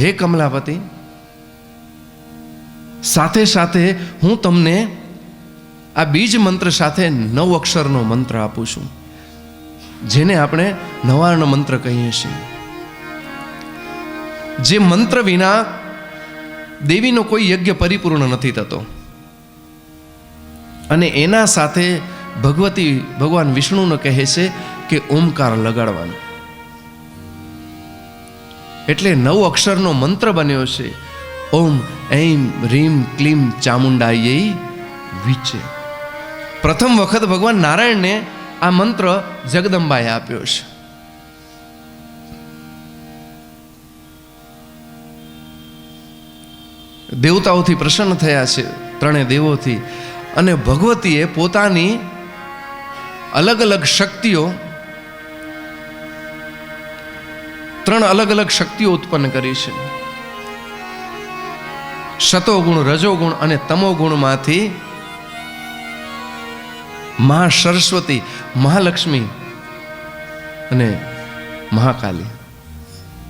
હે કમલાપતિ સાથે સાથે હું તમને આ બીજ મંત્ર સાથે નવ અક્ષરનો મંત્ર આપું છું, જેને આપણે નવાર્ણ મંત્ર કહીએ છીએ. જે મંત્ર વિના દેવીનો કોઈ યજ્ઞ પરિપૂર્ણ નથી થતો. અને એના સાથે ભગવતી ભગવાન વિષ્ણુને કહે છે કે ઓમકાર લગાડવાનો. એટલે નવ અક્ષરનો મંત્ર બન્યો છે. ઓમ ઐમ રીમ, ક્લીમ, ચામુંડાયે વિચે. પ્રથમ વખત ભગવાન નારાયણને આ મંત્ર જગદંબાએ આપ્યો છે. દેવતાઓથી પ્રસન્ન થયા છે ત્રણે દેવોથી. અને ભગવતીએ પોતાની અલગ અલગ શક્તિઓ ત્રણ અલગ અલગ શક્તિઓ ઉત્પન્ન કરી છે. સતોગુણ રજોગુણ અને તમોગુણમાંથી મહા સરસ્વતી, મહાલક્ષ્મી અને મહાકાલી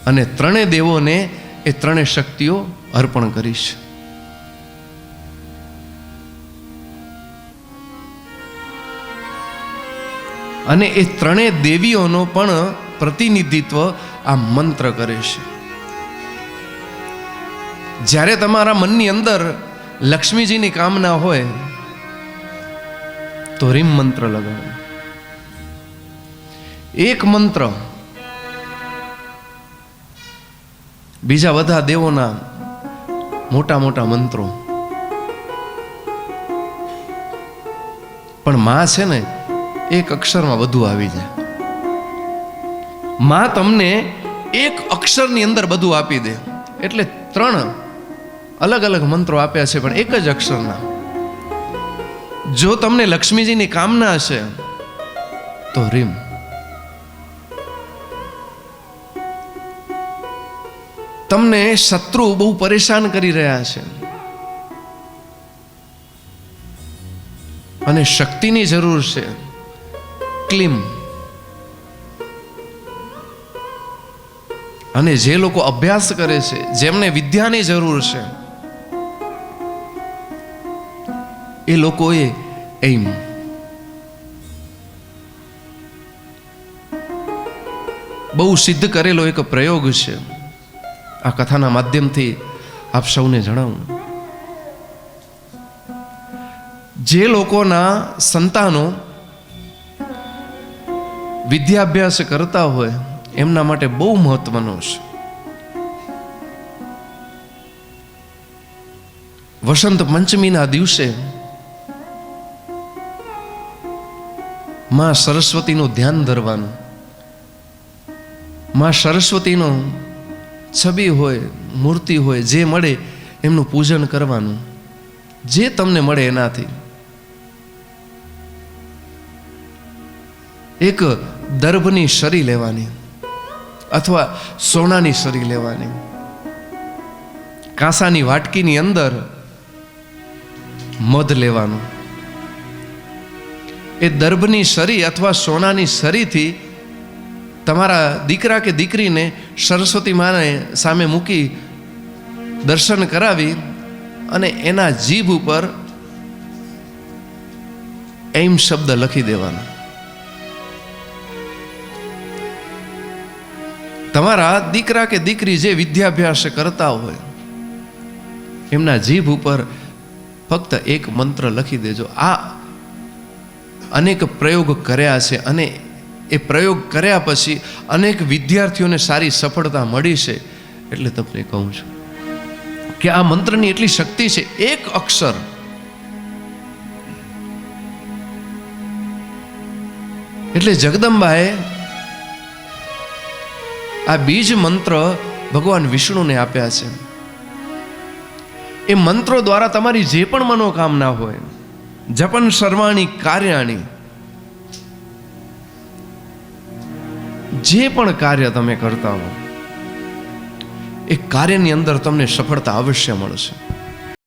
અને ત્રણેય દેવોને એ ત્રણે શક્તિઓ અર્પણ કરી છે. અને એ ત્રણેય દેવીઓનો પણ પ્રતિનિધિત્વ આ મંત્ર કરે છે. જ્યારે તમારા મનની અંદર લક્ષ્મીજીની કામના હોય, તો રીમ મંત્ર લગાવો. એક મંત્ર. બીજા બધા દેવોના મોટા મોટા મંત્રો. પણ માં છે ને, એક અક્ષરમાં બધું આવી જાય. માં તમને એક અક્ષરની અંદર બધું આપી દે. એટલે ત્રણ અલગ અલગ મંત્રો આપ્યા છે, પણ એક જ અક્ષરના. જો તમને લક્ષ્મીજીની કામના હશે, તો રીમ. તમને શત્રુ બહુ પરેશાન કરી રહ્યા છે. અને શક્તિની જરૂર છે. ક્લીમ. અને જે લોકો અભ્યાસ કરે છે, જેમને વિદ્યાની જરૂર છે, એ લોકોએ એમ. બહુ સિદ્ધ કરેલો એક પ્રયોગ છે. આ કથાના માધ્યમથી આપ સૌને જણાવું. જે લોકોના સંતાનો વિદ્યાભ્યાસ કરતા હોય એમના માટે બહુ મહત્વનો છે. વસંત પંચમીના દિવસે માં સરસ્વતીનું ધ્યાન ધરવાનું. માં સરસ્વતીનો છબી હોય, મૂર્તિ હોય, જે મળે એમનું પૂજન કરવાનું. જે તમને મળે એનાથી. એક દર્ભની શરી લેવાની. અથવા સોનાની સરી લેવાની. કાંસાની વાટકીની અંદર મધ લેવાનું. એ દર્ભની સરી અથવા સોનાની સરીથી તમારા દીકરા કે દીકરીને સરસ્વતી માને સામે મૂકી દર્શન કરાવી અને એના જીભ ઉપર એમ શબ્દ લખી દેવાનો. તમારા દીકરા કે દીકરી જે વિદ્યાભ્યાસ કરતા હોય, એમના જીભ ઉપર ફક્ત એક મંત્ર લખી દેજો. આ અનેક પ્રયોગ કર્યા છે અને એ પ્રયોગ કર્યા પછી અનેક વિદ્યાર્થીઓને સારી સફળતા મળી છે એટલે તમને કહું છું કે આ મંત્રની એટલી શક્તિ છે, એક અક્ષર એટલે જગદંબાએ આ બીજ મંત્ર ભગવાન વિષ્ણુને આપ્યા છે. એ મંત્રો દ્વારા તમારી જે પણ મનોકામના હોય, જપન સર્વાણી કાર્યાણી, જે પણ કાર્ય તમે કરતા હો, એ કાર્યની અંદર તમને સફળતા અવશ્ય મળશે.